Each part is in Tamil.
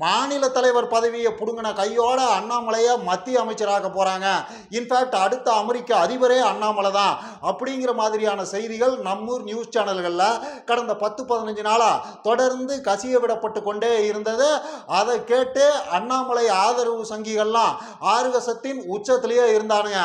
மாநில தலைவர் பதவியை புடுங்கின கையோட அண்ணாமலையை மத்திய அமைச்சராக போறாங்க. இன்ஃபேக்ட் அடுத்த அமெரிக்க அதிபரே அண்ணாமலை தான். அப்படிங்கிற மாதிரியான செய்திகள் நம்மூர் நியூஸ் சேனல்களில் கடந்த பத்து பதினஞ்சு நாளாக தொடர்ந்து கசிய விடப்பட்டு கொண்டே இருந்தது. அதை கேட்டு அண்ணாமலை ஆதரவு சங்கிகள்லாம் ஆறுகசத்தின் உச்சத்திலேயே இருந்தானுங்க.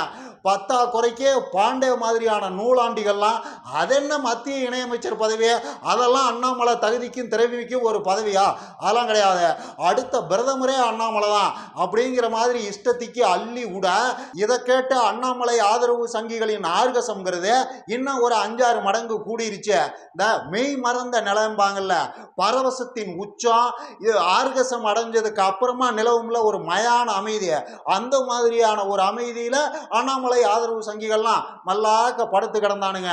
பத்தா குறைக்கே பாண்டே மாதிரியான நூலாண்டிகள்லாம் அதென்ன மத்திய இணையமைச்சர் பதவியே? அதெல்லாம் அண்ணாமலை தகுதிக்கும் திறமைக்கும் ஒரு பதவியா? அதெல்லாம் கிடையாது. அடுத்த பிரதமரே அண்ணாமலை தான். அப்படிங்கிற மாதிரி இஷ்டத்துக்கு அள்ளி விட இதை கேட்டு அண்ணாமலை ஆதரவு சங்கிகளின் ஆர்கசம்ங்கிறது இன்னும் ஒரு அஞ்சாறு மடங்கு கூடிருச்சு. இந்த மெய் மறந்த நிலம்பாங்கல்ல பரவசத்தின் உச்சம் ஆர்கசம் அடைஞ்சதுக்கு அப்புறமா நிலவும்ல ஒரு மயான அமைதி. அந்த மாதிரியான ஒரு அமைதியில் அண்ணாமலை ஆதரவு சங்கிகள்லாம் மல்லாக்க படுத்து கிடந்தானுங்க.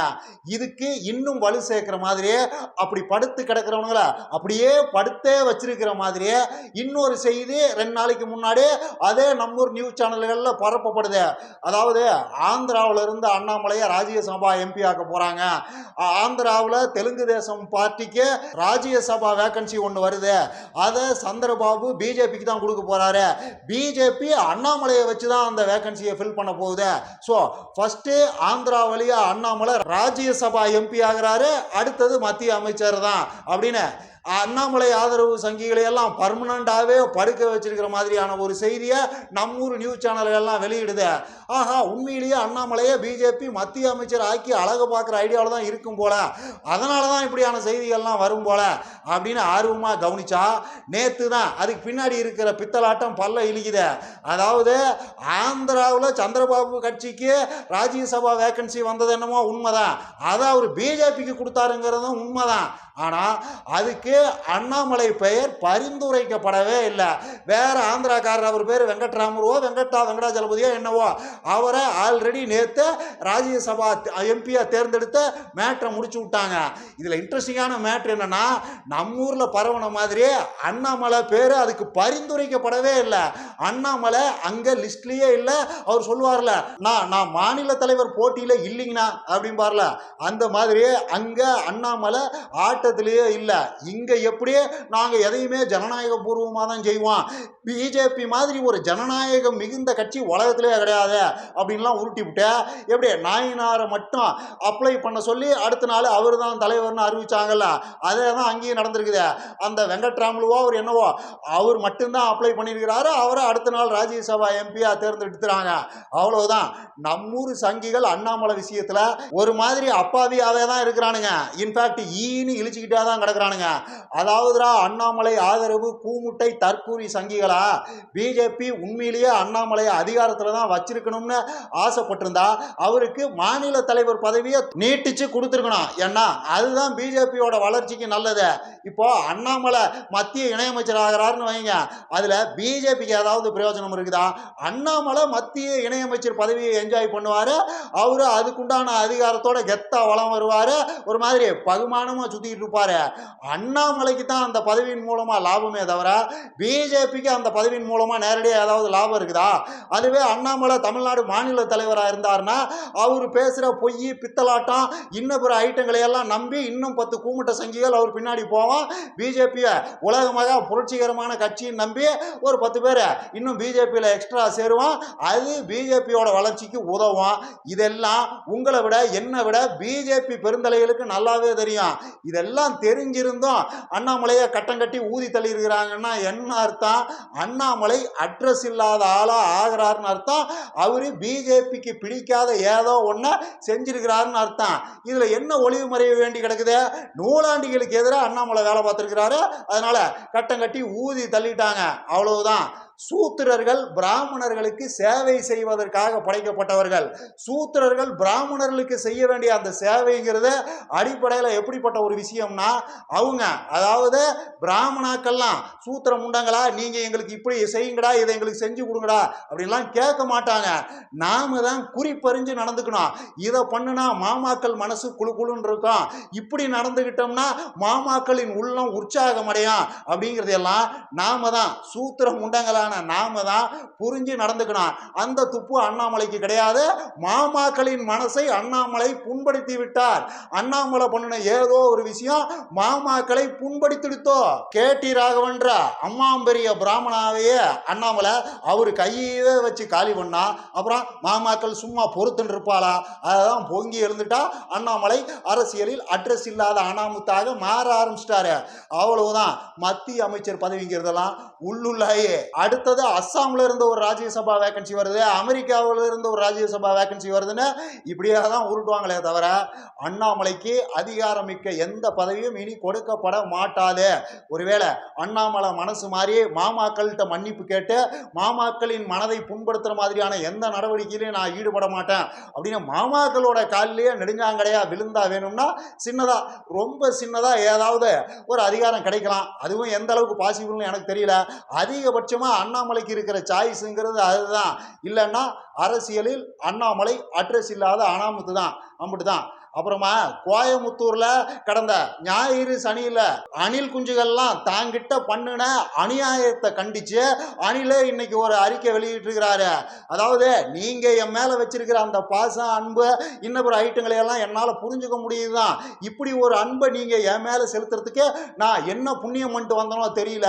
இதுக்கு இன்னும் வலு சேர்க்கிற மாதிரியே அப்படி படுத்து கிடக்கிறவனுங்கள அப்படியே படுத்தே வச்சிருக்கிற மாதிரியே இன்னொரு செய்தி ரெண்டு நாளைக்கு முன்னாடி அதே நம்மூர் நியூஸ் சேனல்களில் பரப்பப்படுது. அதாவது ஆந்திராவில் இருந்து அண்ணாமலையை ராஜ்யசபா எம்பி ஆக்க போகிறாங்க ஆந்திராவில் தெலுங்கு தேசம் பார்ட்டிக்கு ராஜ்யசபா வேக்கன்சி ஒன்று வருது. அதை சந்திரபாபு பிஜேபிக்கு தான் கொடுக்க போகிறாரு பிஜேபி அண்ணாமலையை வச்சு தான் அந்த வேக்கன்சியை ஃபில் பண்ண போகுது. ஸோ ஃபஸ்ட்டு ஆந்திரா வழியாக அண்ணாமலை ராஜ்யசபா எம்பி ஆகிறாரு அடுத்தது மத்திய அமைச்சர் தான். அப்படின்னு அண்ணாமலை ஆதரவு சங்கிகளை எல்லாம் பர்மனண்டாகவே படுக்க வச்சிருக்கிற மாதிரியான ஒரு செய்தியை நம்மூர் நியூஸ் சேனல்கள்லாம் வெளியிடுது. ஆஹா உண்மையிலேயே அண்ணாமலையை பிஜேபி மத்திய அமைச்சர் ஆக்கி அழகு பார்க்குற ஐடியாவில் தான் இருக்கும் போல. அதனால தான் இப்படியான செய்திகள்லாம் வரும் போல அப்படின்னு ஆர்வமாக கவனிச்சா நேற்று தான் அதுக்கு பின்னாடி இருக்கிற பித்தலாட்டம் பல்ல இழிக்குது. அதாவது ஆந்திராவில் சந்திரபாபு கட்சிக்கு ராஜ்யசபா வேக்கன்சி வந்தது என்னமோ உண்மைதான். அதை அவர் பிஜேபிக்கு கொடுத்தாருங்கிறதும் உண்மைதான். ஆனால் அதுக்கு அண்ணாமலை பெயர் பரிந்துரைக்கப்படவே இல்லை. வேற ஆந்திராக்காரர் அவர் பேர் வெங்கட்ராமருவோ வெங்கட்டா வெங்கடாஜலபதியோ என்னவோ அவரை ஆல்ரெடி நேற்று ராஜ்யசபா எம்பியாக தேர்ந்தெடுத்த மேட்ரை முடிச்சு விட்டாங்க. இதில் இன்ட்ரெஸ்டிங்கான மேட்ரு என்னென்னா நம்ம ஊரில் பரவன மாதிரியே அண்ணாமலை பேர் அதுக்கு பரிந்துரைக்கப்படவே இல்லை. அண்ணாமலை அங்கே லிஸ்ட்லேயே இல்லை. அவர் சொல்லுவார்ல நான் நான் மாநில தலைவர் போட்டியில் இல்லைங்கண்ணா அப்படிம்பார்ல. அந்த மாதிரியே அங்கே அண்ணாமலை ஆட்டத்திலேயே இல்லை. இங்கே எப்படியே நாங்கள் எதையுமே ஜனநாயக பூர்வமாக தான் செய்வோம். பிஜேபி மாதிரி ஒரு ஜனநாயகம் மிகுந்த கட்சி உலகத்திலே கிடையாது அப்படின்லாம் உருட்டி விட்டு. எப்படி? நாயினாரை மட்டும் அப்ளை பண்ண சொல்லி அடுத்த நாள் அவர் தான் தலைவர்னு அறிவிச்சாங்கல்ல. அதே தான் அங்கேயும் நடந்திருக்குது. அந்த வெங்கட்ராமலுவோ அவர் என்னவோ அவர் மட்டும்தான் அப்ளை பண்ணியிருக்கிறாரு. அவரை அடுத்த நாள் ராஜ்யசபா எம்பியாக தேர்ந்தெடுத்துறாங்க அவ்வளவுதான். நம்மூர் சங்கிகள் அண்ணாமலை விஷயத்தில் ஒரு மாதிரி அப்பாவியாவே தான் இருக்கிறானுங்க. இன்ஃபேக்ட் ஈன்னு இழிச்சுக்கிட்டே தான் கிடக்குறானுங்க. அதாவதுடா அண்ணாமலை ஆதரவு கூமுட்டை தற்கூரி சங்கிகளா? பிஜேபி உண்மையிலேயே அண்ணாமலையை அதிகாரத்தில் தான் வச்சிருக்கணும்னு ஆசைப்பட்டிருந்தா அவருக்கு மாநில தலைவர் பதவியை நீட்டிச்சு கொடுத்துருக்கணும். ஏன்னா அதுதான் பிஜேபியோட வளர்ச்சிக்கு நல்லது. இப்போ அண்ணாமலை மத்திய இணையமைச்சர் ஆகிறாருன்னு வைங்க. அதில் பிஜேபிக்கு ஏதாவது பிரயோஜனம் இருக்குதா? அண்ணாமலை மத்திய இணையமைச்சர் பதவியை என்ஜாய் பண்ணுவார். அவர் அதுக்குண்டான அதிகாரத்தோட கெத்தா வளம் வருவார். ஒரு மாதிரி பகுமானமாக சுற்றிட்டு இருப்பார் அண்ணாமலைக்கு தான் அந்த பதவியின் மூலமாக லாபமே தவிர பிஜேபிக்கு அந்த பதவியின் மூலமாக நேரடியாக ஏதாவது லாபம் இருக்குதா? அதுவே அண்ணாமலை தமிழ்நாடு மாநில தலைவராக இருந்தாருன்னா அவர் பேசுகிற பொய் பித்தலாட்டம் இன்னும் பிற ஐட்டங்களை எல்லாம் நம்பி இன்னும் பத்து கூமுட்ட சங்கிகள் அவர் பின்னாடி போவோம் பிஜேபியை உலகமாக புரட்சிகரமான கட்சின்னு நம்பி ஒரு பத்து பேர் இன்னும் பிஜேபியில் எக்ஸ்ட்ரா சேருவோம் அது பிஜேபியோட வளர்ச்சிக்கு உதவும். இதெல்லாம் உங்களை விட என்னை விட பிஜேபி பெருந்தலைகளுக்கு நல்லாவே தெரியும். இதெல்லாம் எல்லாம் தெரிஞ்சிருந்தும் அண்ணாமலையை கட்டம் கட்டி ஊதி தள்ளியிருக்கிறாங்கன்னா என்ன அர்த்தம்? அண்ணாமலை அட்ரஸ் இல்லாத ஆளாக ஆகிறாருன்னு அர்த்தம்? அவர் பிஜேபிக்கு பிடிக்காத ஏதோ ஒன்றை செஞ்சிருக்கிறாருன்னு அர்த்தம். இதில் என்ன ஒளிவு மறைய வேண்டி கிடக்குது? நூலாண்டிகளுக்கு எதிராக அண்ணாமலை வேலை பார்த்துருக்கிறாரு. அதனால கட்டம் கட்டி ஊதி தள்ளிட்டாங்க. அவ்வளவுதான். சூத்திரர்கள் பிராமணர்களுக்கு சேவை செய்வதற்காக படைக்கப்பட்டவர்கள். சூத்திரர்கள் பிராமணர்களுக்கு செய்ய வேண்டிய அந்த சேவைங்கிறது அடிப்படையில் எப்படிப்பட்ட ஒரு விஷயம்னா அவங்க அதாவது பிராமணாக்கள்லாம் சூத்திரம் உண்டங்களா? நீங்கள் எங்களுக்கு இப்படி செய்யுங்கடா இதை எங்களுக்கு செஞ்சு கொடுங்கடா அப்படின்லாம் கேட்க மாட்டாங்க. நாம தான் குறிப்பறிஞ்சு நடந்துக்கணும். இதை பண்ணுனா மாமாக்கள் மனசு குழு குழுன்னு இருக்கும். இப்படி நடந்துக்கிட்டோம்னா மாமாக்களின் உள்ளம் உற்சாகம் அடையும் அப்படிங்கிறதெல்லாம் நாம தான் சூத்திரம் உண்டங்களா மக்களான நாம தான் புரிஞ்சு நடந்துக்கணும். அந்த துப்பு அண்ணாமலைக்கு கிடையாது. மாமாக்களின் மனசை அண்ணாமலை புண்படுத்தி விட்டார். அண்ணாமலை பண்ணின ஏதோ ஒரு விஷயம் மாமாக்களை புண்படுத்திடுத்தோ? கேட்டி ராகவன்ற அம்மாம்பெரிய பிராமணாவையே அண்ணாமலை அவர் கையவே வச்சு காலி பண்ணா. அப்புறம் மாமாக்கள் சும்மா பொறுத்துன்னு இருப்பாளா? அதான் பொங்கி எழுந்துட்டா. அண்ணாமலை அரசியலில் அட்ரஸ் இல்லாத அனாமுத்தாக மாற ஆரம்பிச்சிட்டாரு. அவ்வளவுதான். மத்திய அமைச்சர் பதவிங்கிறதெல்லாம் உள்ளுள்ளாயே. அடுத்தது அஸ்ஸாம்ல இருந்து ஒரு ராஜ்யசபா வேகன்சி வருது. அமெரிக்காவில் இருந்து ஒரு ராஜ்யசபா வேகன்சி வருதுன்னு இப்படியாக தான் உருட்டுவாங்களே தவிர அண்ணாமலைக்கு அதிகாரமிக்க எந்த பதவியும் இனி கொடுக்கப்பட மாட்டாது. ஒருவேளை அண்ணாமலை மனசு மாதிரி மாமாக்கள்கிட்ட மன்னிப்பு கேட்டு மாமாக்களின் மனதை புண்படுத்துற மாதிரியான எந்த நடவடிக்கையிலையும் நான் ஈடுபட மாட்டேன். அப்படின்னு மாமாக்களோட காலிலேயே நெடுஞ்சாங்கடையா விழுந்தா வேணும்னா சின்னதா ரொம்ப சின்னதா ஏதாவது ஒரு அதிகாரம் கிடைக்கலாம். அதுவும் எந்த அளவுக்கு பாசிபிள்னு எனக்கு தெரியல. அதிகபட்சமா அண்ணாமலைக்கு இருக்கிற சாய்ஸுங்கிறது அதுதான். இல்லைன்னா அரசியலில் அண்ணாமலை அட்ரஸ் இல்லாத அனாமுத்து தான் அம்பிட்டு தான் அப்புறமா கோயமுத்தூர்ல கடந்த ஞாயிறு சனியில அணில் குஞ்சுகள்லாம் தாங்கிட்ட பண்ணுன அநியாயத்தை கண்டிச்சு அணிலே இன்னைக்கு ஒரு அறிக்கை வெளியிட்டிருக்கிறாரு. அதாவது நீங்க என் மேல வச்சிருக்கிற அந்த பாசம் அன்பு இன்னப்புற ஐட்டங்களை எல்லாம் என்னால புரிஞ்சுக்க முடியுதுதான். இப்படி ஒரு அன்பை நீங்க என் மேல செலுத்துறதுக்கு நான் என்ன புண்ணியம் பண்ணிட்டு வந்தனோ தெரியல.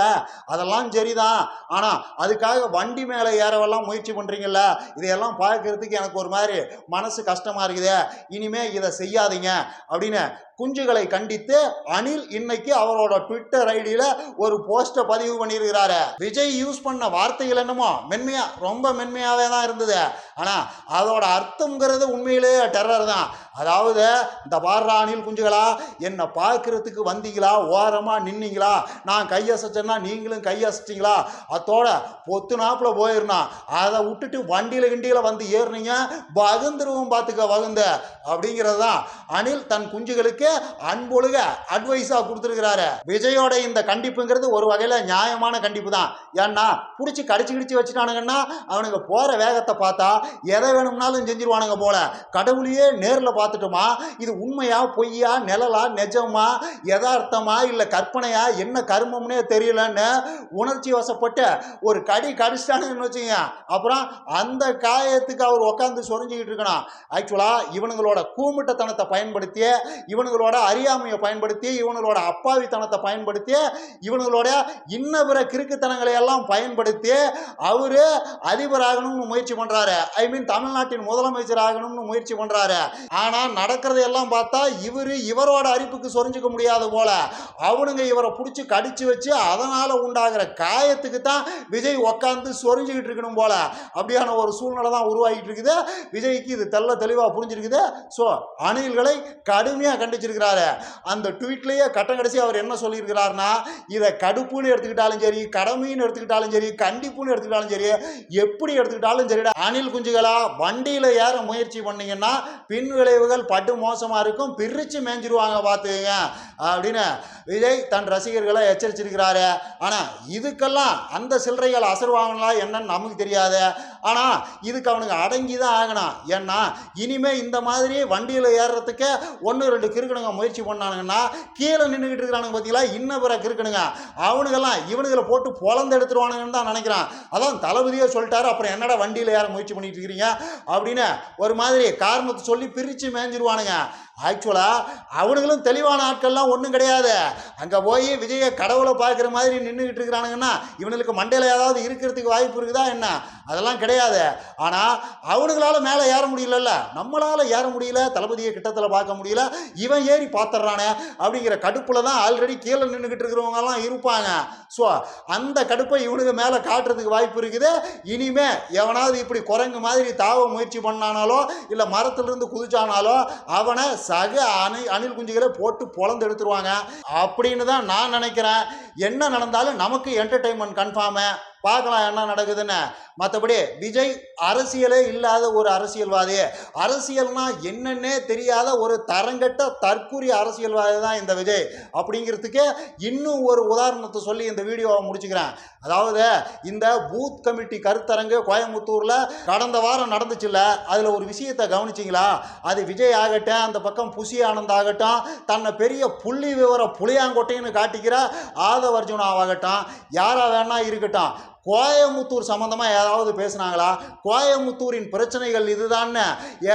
அதெல்லாம் சரிதான். ஆனா அதுக்காக வண்டி மேல ஏறவெல்லாம் முயற்சி பண்றீங்கல்ல இதையெல்லாம் பார்க்கறதுக்கு எனக்கு ஒரு மாதிரி மனசு கஷ்டமா இருக்குது. இனிமே இதை செய்ய செய்யாதீங்க அப்படின்னு குஞ்சுகளை கண்டித்து அனில் இன்னைக்கு அவரோட ட்விட்டர் ஐடியில ஒரு போஸ்டை பதிவு பண்ணியிருக்கிறாரு. விஜய் யூஸ் பண்ண வார்த்தைகள் என்னமோ? மென்மையா ரொம்ப மென்மையாவே தான் இருந்தது. ஆனா அதோட அர்த்தம்ங்கிறது உண்மையிலேயே டெரர் தான். அதாவது இந்த பாடுற குஞ்சுகளா என்னை பார்க்கறதுக்கு வந்தீங்களா? ஓரமாக நின்னீங்களா? நான் கையசைச்சேன்னா நீங்களும் கையசைச்சிங்களா அதோட பொத்து நாப்பில் போயிருந்தான் அதை விட்டுட்டு வண்டியில் கிண்டியில் வந்து ஏறுனீங்க? வகுந்துருவோம் பார்த்துக்க வகுந்த. அப்படிங்கிறது தான் அனில் தன் குஞ்சுகளுக்கு அன்பொழுக அட்வைஸாக கொடுத்துருக்கிறாரு. விஜயோட இந்த கண்டிப்புங்கிறது ஒரு வகையில் நியாயமான கண்டிப்பு தான் ஏன்னா பிடிச்சி கடிச்சு கிடிச்சு வச்சுட்டானுங்கன்னா அவனுங்க போகிற வேகத்தை பார்த்தா எதை வேணும்னாலும் செஞ்சிருவானுங்க போல. கடவுளையே நேரில் பார்த்து பார்த்துட்டோமா? இது உண்மையா பொய்யா நிழலா நிஜமா யதார்த்தமா இல்லை கற்பனையா என்ன கர்மம்னே தெரியலன்னு உணர்ச்சி வசப்பட்டு ஒரு கடி கடிச்சிட்டானுன்னு வச்சுங்க அப்புறம் அந்த காயத்துக்கு அவர் உட்காந்து சொரிஞ்சுக்கிட்டு இருக்கணும். ஆக்சுவலாக இவனுங்களோட கூமுட்டத்தனத்தை பயன்படுத்தி இவனுங்களோட அறியாமையை பயன்படுத்தி இவனுங்களோட அப்பாவித்தனத்தை பயன்படுத்தி இவனுங்களோட இன்ன பிற கிறுக்குத்தனங்களை எல்லாம் பயன்படுத்தி அவர் அதிபர் ஆகணும்னு முயற்சி பண்ணுறாரு ஐ மீன் தமிழ்நாட்டின் முதலமைச்சர் ஆகணும்னு முயற்சி பண்றாரு. ஆனால் நடக்கிறதையெல்லாம் பார்த்தா இவர் இவரோட அரிப்புக்கு சொரிஞ்சுக்க முடியாது போல. அவனுங்க இவரை பிடிச்சி கடிச்சு வச்சு அதனால் உண்டாகிற காயத்துக்கு தான் விஜய் உக்காந்து சொரிஞ்சுக்கிட்டு இருக்கணும் போல. அப்படியான ஒரு சூழ்நிலை தான் உருவாகிட்டு இருக்குது. விஜய்க்கு இது தெல்ல தெளிவாக புரிஞ்சிருக்குது. ஸோ அணில்களை கடுமையாக கண்டிச்சிருக்கிறாரு. அந்த ட்வீட்லேயே கட்டம் கடைசி அவர் என்ன சொல்லியிருக்கிறாருன்னா இதை கடுப்புன்னு எடுத்துக்கிட்டாலும் சரி கடமைன்னு எடுத்துக்கிட்டாலும் சரி கண்டிப்புன்னு எடுத்துக்கிட்டாலும் சரி எப்படி எடுத்துக்கிட்டாலும் சரிடா அணில் குஞ்சுகளா வண்டியில் ஏற முயற்சி பண்ணீங்கன்னா பின் விளைவுகள் பட்டு மோசமாக இருக்கும் பிரித்து மேஞ்சிடுவாங்க பார்த்துக்கங்க அப்படின்னு விஜய் தன் ரசிகர்களை எச்சரிச்சிருக்கிறாரு. ஆனால் இதுக்கெல்லாம் அந்த சில்லறைகள் அசர்வாங்களா என்னன்னு நமக்கு தெரியாது. ஆனால் இதுக்கு அவனுக்கு அடங்கி தான் ஆகணும். ஏன்னா இனிமேல் இந்த மாதிரி வண்டியில் ஏறுறதுக்கு ஒன்று ரெண்டு கிறுக்கணுங்க முயற்சி பண்ணானுங்கன்னா கீழே நின்றுக்கிட்டு இருக்கிறானுங்க பார்த்தீங்களா? இன்ன பிற கிறுக்கணுங்க அவனுங்கெல்லாம் இவனுங்களை போட்டு பொழந்து எடுத்துருவானுங்கன்னு தான் நினைக்கிறான். அதான் தளபதியே சொல்லிட்டாரு அப்புறம் என்னடா வண்டியில் ஏற முயற்சி பண்ணிட்டு இருக்கிறீங்க? அப்படின்னு ஒரு மாதிரி காரணத்தை சொல்லி பிரித்து மேய்ஞ்சிருவானுங்க ஆக்சுவலாக அவனுங்களும் தெளிவான ஆட்கள்லாம் ஒன்றும் கிடையாது. அங்கே போய் விஜயை கடவுளை பார்க்குற மாதிரி நின்றுக்கிட்டு இருக்கிறானுங்கன்னா இவனுக்கு மண்டையில் ஏதாவது இருக்கிறதுக்கு வாய்ப்பு இருக்குதா என்ன? அதெல்லாம் கிடையாது. ஆனால் அவனுங்களால மேலே ஏற முடியலல்ல. நம்மளால் ஏற முடியல. தளபதியை கிட்டத்தில் பார்க்க முடியல. இவன் ஏறி பார்த்துட்றானே அப்படிங்கிற கடுப்பில் தான் ஆல்ரெடி கீழே நின்றுக்கிட்டு இருக்கிறவங்கலாம் இருப்பாங்க. ஸோ அந்த கடுப்பை இவனுக்கு மேலே காட்டுறதுக்கு வாய்ப்பு இருக்குது. இனிமே எவனாவது இப்படி குரங்கு மாதிரி தாவ முயற்சி பண்ணானாலோ இல்லை மரத்திலிருந்து குதிச்சானாலோ அவனை சக அணி அணில் குஞ்சுகளை போட்டு பொழந்து எடுத்துருவாங்க. அப்படின்னு தான் நான் நினைக்கிறேன். என்ன நடந்தாலும் நமக்கு என்டர்டைன்மெண்ட் கன்ஃபார்மு பார்க்கலாம் என்ன நடக்குதுன்னு. மற்றபடி விஜய் அரசியலே இல்லாத ஒரு அரசியல்வாதி. அரசியல்னா என்னன்னே தெரியாத ஒரு தரங்கட்ட தற்கூரி அரசியல்வாதி தான் இந்த விஜய். அப்படிங்கிறதுக்கே இன்னும் ஒரு உதாரணத்தை சொல்லி இந்த வீடியோவை முடிச்சுக்கிறேன். அதாவது இந்த பூத் கமிட்டி கருத்தரங்கு கோயம்புத்தூரில் கடந்த வாரம் நடந்துச்சுல்ல. அதில் ஒரு விஷயத்தை கவனிச்சிங்களா? அது விஜய் ஆகட்டும் அந்த பக்கம் புசி ஆனந்த் ஆகட்டும் தன்னை பெரிய புள்ளி விவர புளியாங்கொட்டைன்னு காட்டிக்கிற ஆதவர்ஜுனாவாகட்டும் யாராக வேணா இருக்கட்டும். கோயமுத்தூர் சம்மந்தமாக ஏதாவது பேசுனாங்களா? கோயமுத்தூரின் பிரச்சனைகள் இதுதான்னு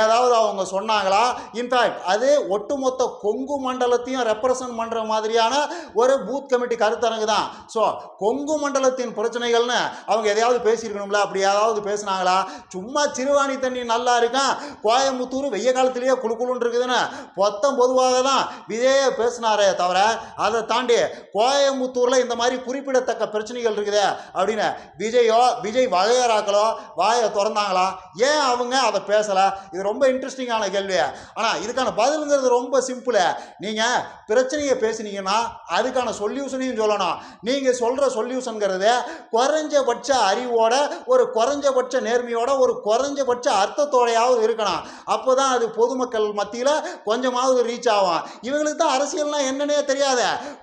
ஏதாவது அவங்க சொன்னாங்களா? இன்ஃபேக்ட் அது ஒட்டுமொத்த கொங்கு மண்டலத்தையும் ரெப்ரசன்ட் பண்ணுற மாதிரியான ஒரு பூத் கமிட்டி கருத்தரங்கு தான். ஸோ கொங்கு மண்டலத்தின் பிரச்சனைகள்னு அவங்க எதையாவது பேசியிருக்கணும்ல? அப்படி ஏதாவது பேசுனாங்களா? சும்மா சிறுவாணி தண்ணி நல்லா இருக்கான். கோயமுத்தூர் வெய்ய காலத்திலேயே குளு இருக்குதுன்னு மொத்தம் பொதுவாக தான் விஜயே பேசினாரே தவிர அதை தாண்டி கோயமுத்தூரில் இந்த மாதிரி குறிப்பிடத்தக்க பிரச்சனைகள் இருக்குதே அப்படின்னு விஜயோ விஜய் வகையராக்களோ வாயை திறந்தாங்களா? ஏன் அவங்க அதை பேசலை? இது ரொம்ப இன்ட்ரெஸ்டிங்கான கேள்வி ஆனால் இதுக்கான பதிலுங்கிறது ரொம்ப சிம்பிளு நீங்கள் பிரச்சனையை பேசுனீங்கன்னா அதுக்கான சொல்யூஷனையும் சொல்லணும். நீங்கள் சொல்கிற சொல்யூஷனுங்கிறது குறைஞ்சபட்ச அறிவோட ஒரு குறைஞ்சபட்ச நேர்மையோட ஒரு குறைஞ்சபட்ச அர்த்தத்தோடையாவது இருக்கணும். அப்போ தான் அது பொதுமக்கள் மத்தியில் கொஞ்சமாவது ரீச் ஆகும். இவங்களுக்கு தான் அரசியல்னா என்னன்னே தெரியாத.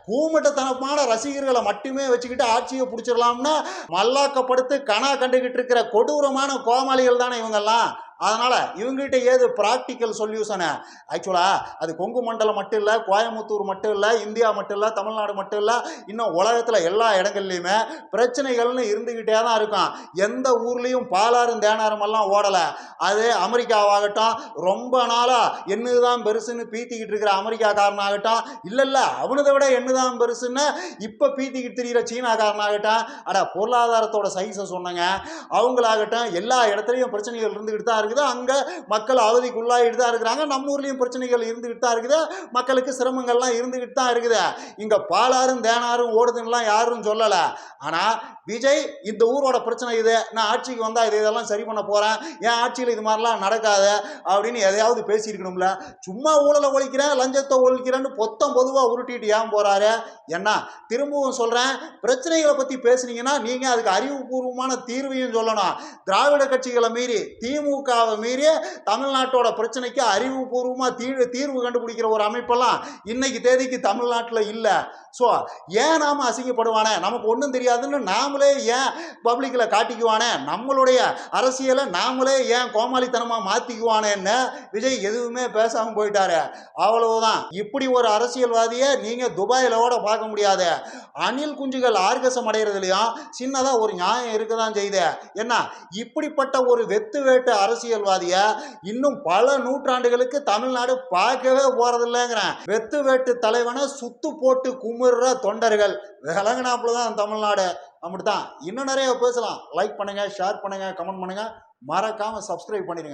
கூமட்டத்தனமான ரசிகர்களை மட்டுமே வச்சுக்கிட்டு ஆட்சியை பிடிச்சிடலாம்னா மல்லாக்கப்படுத்து கனா கண்டுகிட்டு இருக்கிற கொடூரமான கோமாளிகள் தானே இவங்கெல்லாம்? அதனால் இவங்ககிட்ட ஏது ப்ராக்டிக்கல் சொல்யூஷனு ஆக்சுவலாக அது கொங்கு மண்டலம் மட்டும் இல்லை கோயம்புத்தூர் மட்டும் இல்லை இந்தியா மட்டும் இல்லை தமிழ்நாடு மட்டும் இல்லை இன்னும் உலகத்தில் எல்லா இடங்கள்லையுமே பிரச்சனைகள்னு இருந்துக்கிட்டே தான் இருக்கும். எந்த ஊர்லேயும் பாலாறும் தேனாரும் எல்லாம் ஓடலை. அது அமெரிக்காவாகட்டும் ரொம்ப நாளாக என்னதுதான் பெருசுன்னு பீத்திக்கிட்டு இருக்கிற அமெரிக்காக்காரனாகட்டும் இல்லை இல்லை அவனதை விட என்னதான் பெருசுன்னு இப்போ பீத்திக்கிட்டு திரிகிற சீனாக்காரனாகட்டும் அட பொருளாதாரத்தோட சைஸை சொன்னங்க. அவங்களாகட்டும் எல்லா இடத்துலையும் பிரச்சனைகள் இருந்துக்கிட்டு தான் இருக்குது. அங்கே மக்கள் அவதிக்குள்ளாகிட்டு தான் இருக்கிறாங்க. நம்ம ஊர்லேயும் பிரச்சனைகள் இருந்துக்கிட்டு தான் இருக்குது. மக்களுக்கு சிரமங்கள்லாம் இருந்துக்கிட்டு தான் இருக்குது. இங்கே பாலாறும் தேனாரும் ஓடுதுன்னெலாம் யாரும் சொல்லலை. ஆனால் விஜய் இந்த ஊரோட பிரச்சனை இது. நான் ஆட்சிக்கு வந்தால் இது இதெல்லாம் சரி பண்ண போகிறேன் என் ஆட்சியில் இது மாதிரிலாம் நடக்காது அப்படின்னு எதையாவது பேசியிருக்கணும்ல. சும்மா ஊழலை ஒழிக்கிறேன் லஞ்சத்தை ஒழிக்கிறேன்னு பொத்தம் பொதுவாக உருட்டிட்டு ஏன் போகிறாரு என்ன? திரும்பவும் சொல்கிறேன் பிரச்சனைகளை பற்றி பேசுனீங்கன்னா நீங்கள் அதுக்கு அறிவுபூர்வமான தீர்வையும் சொல்லணும். திராவிட கட்சிகளை மீறி திமுக திமுகவை மீறி தமிழ்நாட்டோட பிரச்சனைக்கு அறிவுபூர்வமாக தீர்வு தீர்வு கண்டுபிடிக்கிற ஒரு அமைப்பெல்லாம் இன்னைக்கு தேதிக்கு தமிழ்நாட்டில் இல்லை. ஸோ ஏன் நாம் அசிங்கப்படுவானே? நமக்கு ஒன்றும் தெரியாதுன்னு நாமளே ஏன் பப்ளிக்கில் காட்டிக்குவானே? நம்மளுடைய அரசியலை நாமளே ஏன் கோமாளித்தனமாக மாற்றிக்குவானேன்னு விஜய் எதுவுமே பேசாமல் போயிட்டாரு. அவ்வளவுதான். இப்படி ஒரு அரசியல்வாதியை நீங்கள் துபாயிலோட பார்க்க முடியாது. அணில் குஞ்சுகள் ஆர்கசம் அடைகிறதுலையும் சின்னதாக ஒரு நியாயம் இருக்க தான் செய்யுது. என்ன இப்படிப்பட்ட ஒரு வெத்து வேட்டு அரசியல்வாதியை? இன்னும் பல நூற்றாண்டுகளுக்கு தமிழ்நாடு பார்க்கவே போகிறதில்லைங்கிறேன் வெத்து வேட்டு தலைவனை சுத்து போட்டு குமுறுற தொண்டர்கள். விளங்கினாப்புல தான் தமிழ்நாடு. அப்படித்தான். இன்னும் நிறைய பேசலாம். லைக் பண்ணுங்கள் ஷேர் பண்ணுங்கள் கமெண்ட் பண்ணுங்கள் மறக்காமல் சப்ஸ்கிரைப் பண்ணிடுங்க.